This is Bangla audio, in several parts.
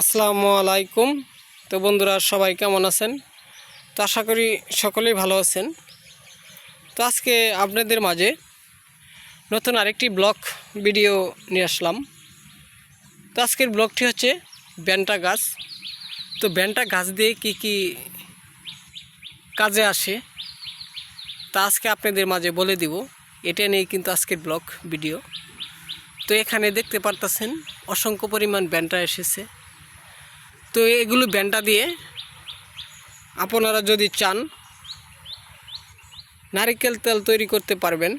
আসসালামু আলাইকুম। তো বন্ধুরা, সবাই কেমন আছেন? তো আশা করি সকলেই ভালো আছেন। তো আজকে আপনাদের মাঝে নতুন আরেকটি ব্লগ ভিডিও নিয়ে আসলাম। তো আজকের ব্লগটি হচ্ছে ব্যান্টা গাছ। তো ব্যান্টা গাছ দিয়ে কি কি কাজে আসে, তা আজকে আপনাদের মাঝে বলে দিব। এটা নিয়ে কিন্তু আজকের ব্লগ ভিডিও। তো এখানে দেখতে পারতেছেন, অসংখ্য পরিমাণ ব্যান্টা এসেছে। তো এগুলো ব্যান্টা দিয়ে আপনারা যদি চান, নারিকেল তেল তৈরি করতে পারবেন।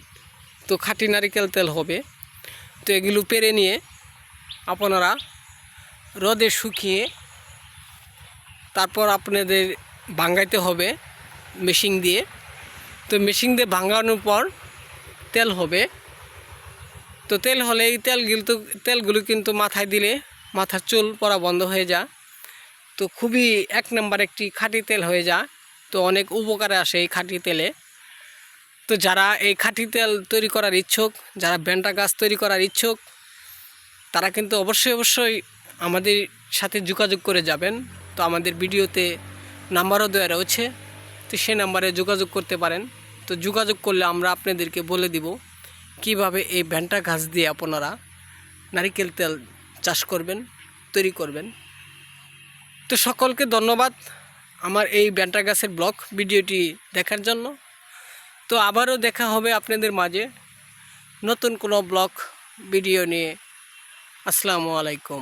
তো খাঁটি নারিকেল তেল হবে। তো এগুলো পেরে নিয়ে আপনারা রোদে শুকিয়ে তারপর আপনাদের ভাঙ্গাইতে হবে মেশিন দিয়ে। তো মেশিন দিয়ে ভাঙানোর পর তেল হবে। তো তেল হলে এই তেলগুলো তেলগুলো কিন্তু মাথায় দিলে মাথার চুল পড়া বন্ধ হয়ে যায়। তো খুবই এক নম্বর একটি খাঁটি তেল হয়ে যা তো অনেক উপকারে আসে এই খাঁটি তেলে। তো যারা এই খাঁটি তেল তৈরি করার ইচ্ছুক, যারা ব্যান্টা গাছ তৈরি করার ইচ্ছুক, তারা কিন্তু অবশ্যই অবশ্যই আমাদের সাথে যোগাযোগ করে যাবেন। তো আমাদের ভিডিওতে নাম্বারও দেওয়া রয়েছে। তো সে নাম্বারে যোগাযোগ করতে পারেন। তো যোগাযোগ করলে আমরা আপনাদেরকে বলে দিব কীভাবে এই ভ্যানটা গাছ দিয়ে আপনারা নারিকেল তেল চাষ করবেন, তৈরি করবেন। তো সকলকে ধন্যবাদ আমার এই ব্যান্টা গাছের ব্লগ ভিডিওটি দেখার জন্য। তো আবারও দেখা হবে আপনাদের মাঝে নতুন কোনো ব্লগ, ভিডিও নিয়ে। আসসালামু আলাইকুম।